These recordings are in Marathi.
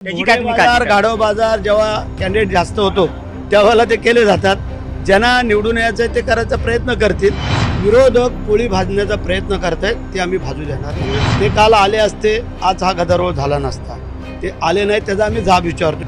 काय बाजार? गाढव बाजार जेव्हा कॅन्डिडेट जास्त होतो त्यावेळेला ते केले जातात ज्यांना निवडून यायचं ते करायचा प्रयत्न करतील विरोधक पोळी भाजण्याचा प्रयत्न करतायत ते आम्ही भाजू देणार. ते काल आले असते आज हा गदारोळ झाला नसता ते आले नाही त्याचा आम्ही जाब विचारतो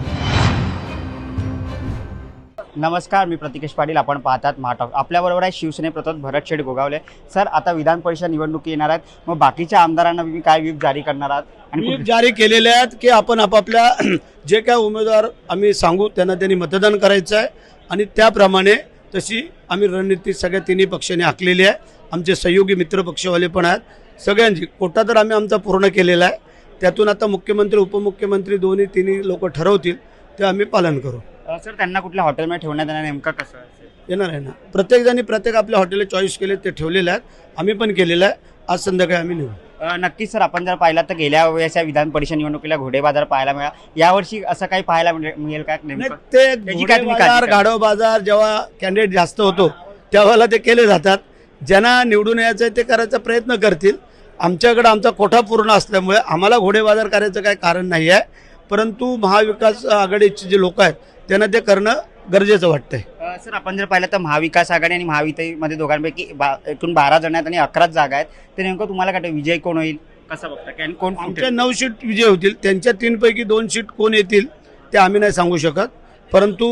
नमस्कार मी प्रतिकेश पाटील. आपण पाहतात महाटॉक आपल्याबरोबर आहे शिवसेने प्रतोद भरत शेठ गोगावले. सर आता विधान परिषद निवडणुकी येणार आहेत. मग बाकीच्या आमदारांना तुम्ही काय व्हीप जारी करणार आहात? आणि व्हीप जारी केलेले आहेत की आपण आपापल्या जे काय उमेदवार आम्ही सांगू त्यांना त्यांनी मतदान करायचं आहे. आणि त्याप्रमाणे तशी आम्ही रणनीती सगळ्या तिन्ही पक्षांनी आखलेली आहे. आमचे सहयोगी मित्र पक्षवाले पण आहेत. सगळ्यांची कोटा तर आम्ही आमचा पूर्ण केलेला आहे. त्यातून आता मुख्यमंत्री उपमुख्यमंत्री दोन्ही तिन्ही लोक ठरवतील ते आम्ही पालन करू. सर त्यांना कुठल्या हॉटेलमध्ये ठेवण्यात येणार नेमकं कसं असेल? येणार आहे ना. प्रत्येकजणी प्रत्येक आपल्या हॉटेल चॉईस केले ते ठेवलेले आहेत. आम्ही पण केलेलं आहे. आज संध्याकाळी आम्ही नेऊ अ, नक्कीच सर आपण जर पाहिलं तर गेल्या वेळेच्या विधान परिषद निवडणुकीला घोडे बाजार पाहायला मिळाला. यावर्षी असं काही पाहायला मिळे- मिळेल का नाही नेमकं ते त्याची काय तुम्ही बाजार? गाढव बाजार जेव्हा कॅन्डिडेट जास्त होतो त्यावेळेला ते केले जातात. ज्यांना निवडून यायचं आहे ते करायचा प्रयत्न करतील. आमच्याकडं आमचा कोठा पूर्ण असल्यामुळे आम्हाला घोडे बाजार करायचं काही कारण नाही आहे परंतु महाविकास आघाडीचे जे लोक आहेत त्यांना ते करणं गरजेचं वाटतंय. सर आपण जर पाहिलं तर महाविकास आघाडी आणि महायुतीमध्ये दोघांपैकी बा एकूण बारा जण आहेत आणि अकराच जागा आहेत. तर नेमकं तुम्हाला काय विजय कोण होईल? कसं बघता? आणि कोण आमच्या नऊ सीट विजय होतील. त्यांच्या तीनपैकी दोन सीट कोण येतील ते आम्ही नाही सांगू शकत. परंतु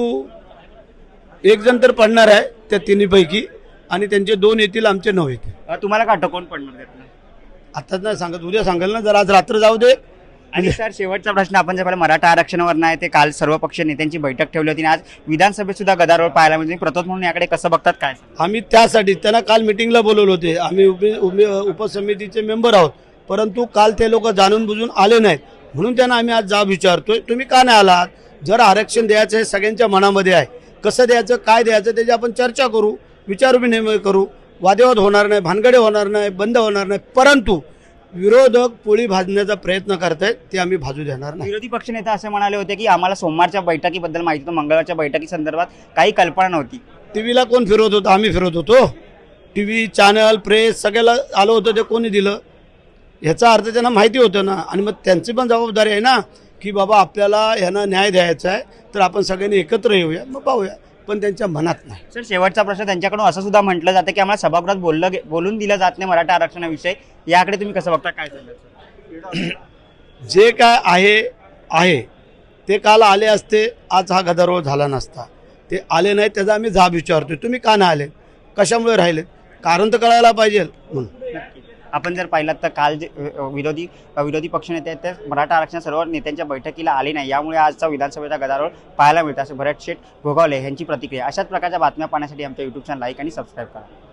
एक जण तर पडणार आहे त्या तिन्हीपैकी आणि त्यांचे दोन येतील आमचे नऊ येतील. अ, तुम्हाला काय वाटतं कोण पडणार त्यातनं? आताच नाही सांगत. उद्या सांगाल ना जर आज रात्र जाऊ दे आणि सर शेवटचा प्रश्न आपण जर पाहिलं मराठा आरक्षणावर नाही ते काल सर्वपक्षीय नेत्यांची बैठक ठेवली होती आणि आज विधानसभेत सुद्धा गदारोळ पाहायला म्हणजे प्रतोद म्हणून याकडे कसं बघतात काय आम्ही त्यासाठी त्यांना काल मिटिंगला बोलवलं होते. आम्ही उपसमितीचे मेंबर आहोत. परंतु काल ते लोक जाणून बुजून आले नाहीत. म्हणून त्यांना आम्ही आज जाब विचारतोय. तुम्ही का नाही आलात? जर आरक्षण द्यायचं हे सगळ्यांच्या मनामध्ये आहे. कसं द्यायचं काय द्यायचं त्याची आपण चर्चा करू विचार विनिमय करू. वादेवाद होणार नाही भानगडे होणार नाही बंद होणार नाही. परंतु विरोधक पोळी भाजण्याचा प्रयत्न करतायत ते आम्ही भाजू देणार नाही. विरोधी पक्षनेते असे म्हणाले होते की आम्हाला सोमवारच्या बैठकीबद्दल माहिती होतं मंगळवारच्या बैठकी संदर्भात काही कल्पना नव्हती. टी व्हीला कोण फिरवत होतं? आम्ही फिरवत होतो. टी व्ही चॅनल प्रेस सगळ्याला आलं होतं ते कोणी दिलं? ह्याचा अर्थ त्यांना माहिती होतं ना. आणि मग त्यांची पण जबाबदारी आहे ना की बाबा आपल्याला ह्यांना न्याय द्यायचा आहे तर आपण सगळ्यांनी एकत्र येऊया मग पाहूया. पण त्यांच्या मनात नाही. सर शेवटचा प्रश्न त्यांच्याकडून असं सुद्धा म्हटलं जातं की आम्हाला सभागृहात बोललं बोलून दिलं जात नाही मराठा आरक्षणाविषयी. याकडे तुम्ही कसं बघता? काय सांगाल जे काय आहे आहे. ते काल आले असते आज हा गदारोळ झाला नसता. ते आले नाही त्याचा आम्ही जाब विचारतोय. तुम्ही का नाही आले? कशामुळे राहिले? कारण तर कळायला पाहिजे. म्हणून. आपण जर पाहिलं तर काल जे विरोधी विरोधी पक्षनेते आहेत ते मराठा आरक्षण सर्व नेत्यांच्या बैठकीला आले नाही. यामुळे आजचा विधानसभेचा गदारोळ पाहायला मिळतो. असं भरत शेठ भोगावले यांची प्रतिक्रिया. अशाच प्रकारच्या बातम्या पाहण्यासाठी आमच्या यूट्यूब चॅनल लाईक आणि सबस्क्राईब करा.